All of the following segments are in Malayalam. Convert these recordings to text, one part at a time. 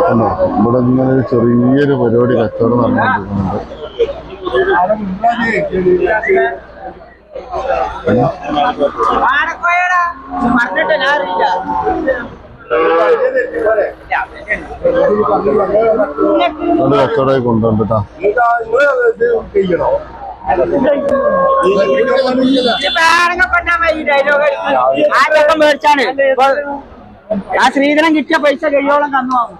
കണ്ടോ? ഇവിടെ ഇങ്ങനെ ഒരു ചെറിയൊരു പരിപാടി കച്ചവടം നടന്നുകൊണ്ടിരിക്കുന്നുണ്ട് കച്ചവടമായി കൊണ്ടുവന്നിട്ടാ ഈ ഡയലോഗ് ആദ്യമൊക്കെ മേടിച്ചാണ് ഇപ്പൊ ആ ശ്രീധരൻ കിട്ടിയ പൈസ കഴിയോളം തന്നു വാങ്ങും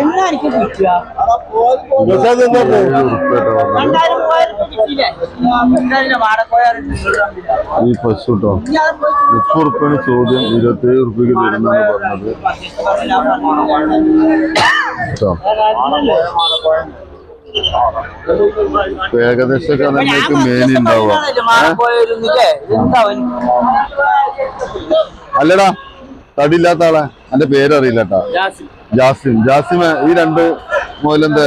എന്നാ എനിക്ക് കിട്ടുക. രണ്ടായിരം മൂവായിരം കിട്ടിയില്ലേ? ഈ പശു കേട്ടോ മുപ്പത് ഉറുപ്പ്യാണ് ചോദ്യം ഇരുപത്തേഴ് ഉറുപ്പ്യക്ക് തരുന്നാണ് പറഞ്ഞത്. കേട്ടോ? ഏകദേശമൊക്കെ നിങ്ങൾക്ക് മേനി ഉണ്ടാവുക? അല്ലടാ തടിയില്ലാത്ത ആളെ? എന്റെ പേരറിയില്ല കേട്ടാ ജാസിൻ ജാസിൻ ഈ രണ്ട് മുതലെന്താ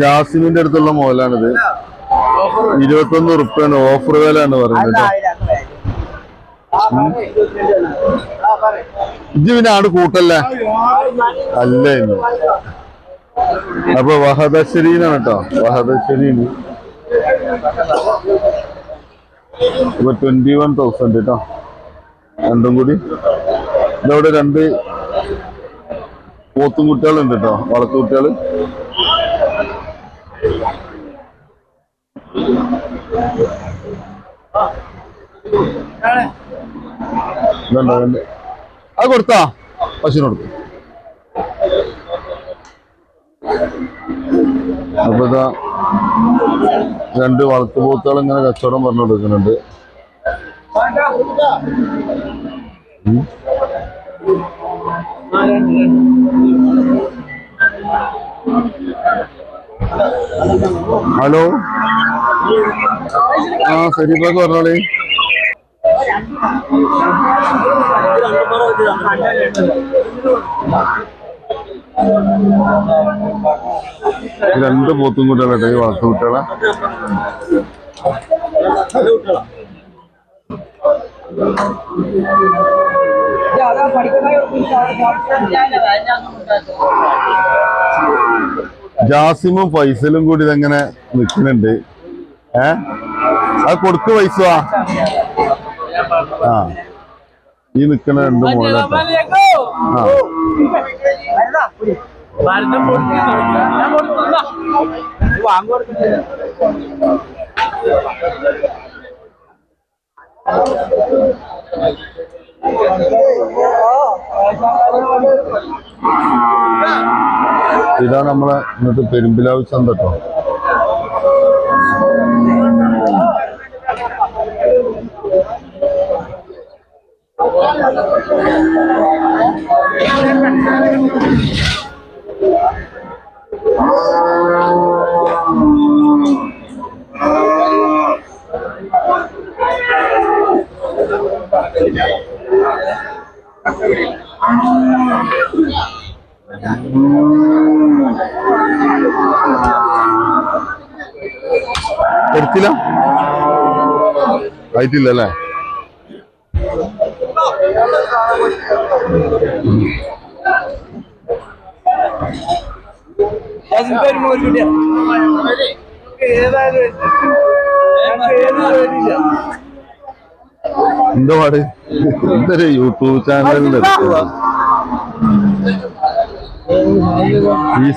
ജാസിമിന്റെ അടുത്തുള്ള മുതലാണിത് ഇരുപത്തൊന്ന് ഉറുപ്പ്യാണ് ഓഫർ വിലയാണ് പറയുന്നത് ഇജ്ജ് പിന്നെ ആട് കൂട്ടല്ലേ? അല്ലേ അപ്പൊ വഹദശ്ശരീനാണ് കേട്ടോ. വഹദശ്ശരീന് ഇപ്പൊ ട്വന്റി വൺ തൗസൻഡ് കേട്ടോ. രണ്ടും കൂടി. ഇതവിടെ രണ്ട് പോത്തും കുട്ടികളുണ്ട് കേട്ടോ. വളർത്തു കുട്ടികൾ. ഇതുണ്ടോ? അത് കൊടുത്താ. പശുവിന് കൊടുത്തു. അപ്പൊ ഇതാ രണ്ട് വളർത്തുപോത്തുകൾ ഇങ്ങനെ കച്ചവടം പറഞ്ഞു കൊടുക്കുന്നുണ്ട് ഹലോ. ആ ശരീഫൊക്കെ പറഞ്ഞോളി. Thank ഈ രണ്ട് പോത്തും കുട്ടികളെ ഈ വളർത്തു കുട്ടികളെ. ജാസിമും ഫൈസലും കൂടി ഇതെങ്ങനെ നിൽക്കുന്നുണ്ട്. ഏ? അത് കൊടുക്ക് പൈസ ആ. ഈ നിൽക്കുന്ന രണ്ട് മോളാട്ടോ. ആ. ഇതാണ് നമ്മളെ ഇന്നത്തെ പെരുമ്പിലാവ് ചന്ത കേട്ടോ എടുത്തില്ല ആയിട്ടില്ല അല്ലേ എന്താ പാട്? എന്തൊരു യൂട്യൂബ് ചാനലിൽ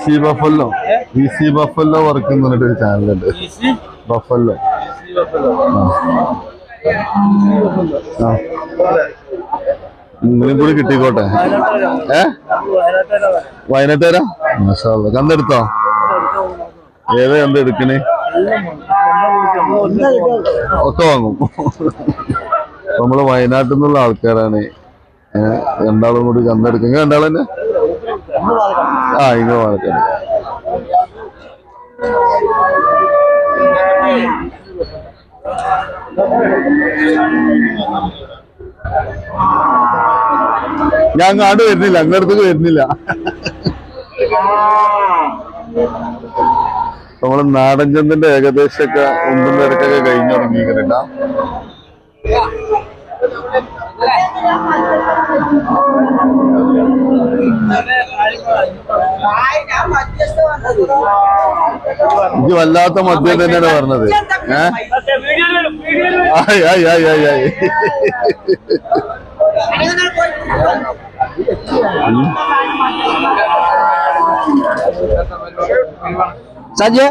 sea buffalo sea buffalo work എന്ന് പറഞ്ഞിട്ട് ഒരു ചാനലുണ്ട് ബഫല്ലോ നിങ്ങളും കൂടി കിട്ടിക്കോട്ടെ. ഏ? വയനാട്ടുകാരാ? മസാല കണ്ടെടുത്തോ? ഏതാ കണ്ട് എടുക്കണേ? ഒക്കെ വാങ്ങും. നമ്മൾ വയനാട്ടിൽ നിന്നുള്ള ആൾക്കാരാണ് രണ്ടാളും കൂടി കണ്ടെടുക്കുക രണ്ടാളെന്നെ ആ ഇങ്ങനെ പാലക്കാട് ഞാൻ അങ്ങോട്ട് വരുന്നില്ല അങ്ങടുത്തേക്ക് വരുന്നില്ല. നമ്മൾ നാടൻ ചന്തിന്റെ ഏകദേശമൊക്കെ ഒന്നും തിരക്കൊക്കെ കഴിഞ്ഞു തുടങ്ങിയിരിക്കുന്നുണ്ടാ. എനിക്ക് വല്ലാത്ത മദ്യം തന്നെയാണ് പറഞ്ഞത്. ഏഹ് ആയ് ആയ് ആയ് ആയ് ആയ്. സജ്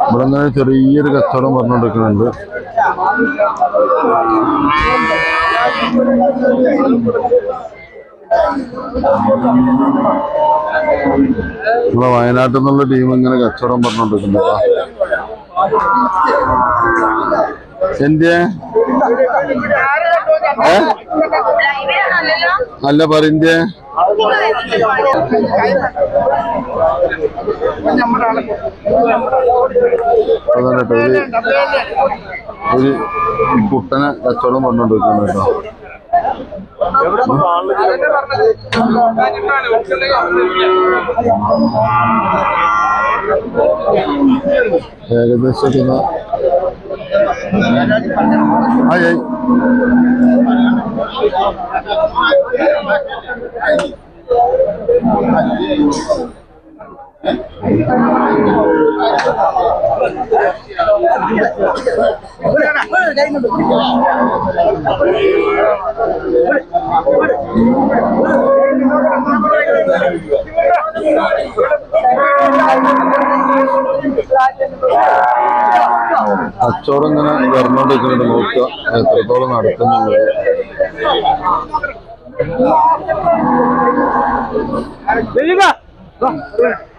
ഇവിടെ നിന്ന് ചെറിയൊരു കച്ചവടം പറഞ്ഞുകൊണ്ടിരിക്കുന്നുണ്ട് നമ്മളെ വയനാട്ടിൽ നിന്നുള്ള ടീം ഇങ്ങനെ കച്ചവടം പറഞ്ഞുകൊണ്ടിരിക്കുന്നുണ്ട് എന്റെ ഏ? അല്ല പറയണ്ടേ ഒരു ഒരു കുട്ടനെ കച്ചവടം പറഞ്ഞുകൊണ്ടിരിക്കുന്നു കേട്ടോ. ഏകദേശം ആയി ആയി ആയി ആയി. കച്ചവടം ഇങ്ങനെ പറഞ്ഞുകൊണ്ടിരിക്കുന്നുണ്ട് നോക്കുക എത്രത്തോളം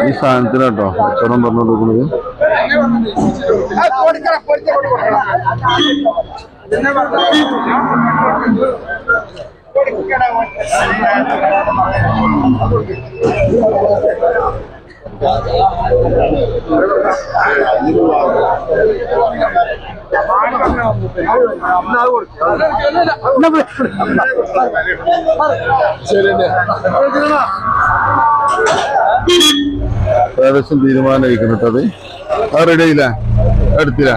ഈ സാധനത്തിനാട്ടോ കച്ചവടം പറഞ്ഞുകൊണ്ടിരിക്കുന്നത് ഏകദേശം തീരുമാനം കേട്ടോ അത്. റെഡി എടുത്തില്ല?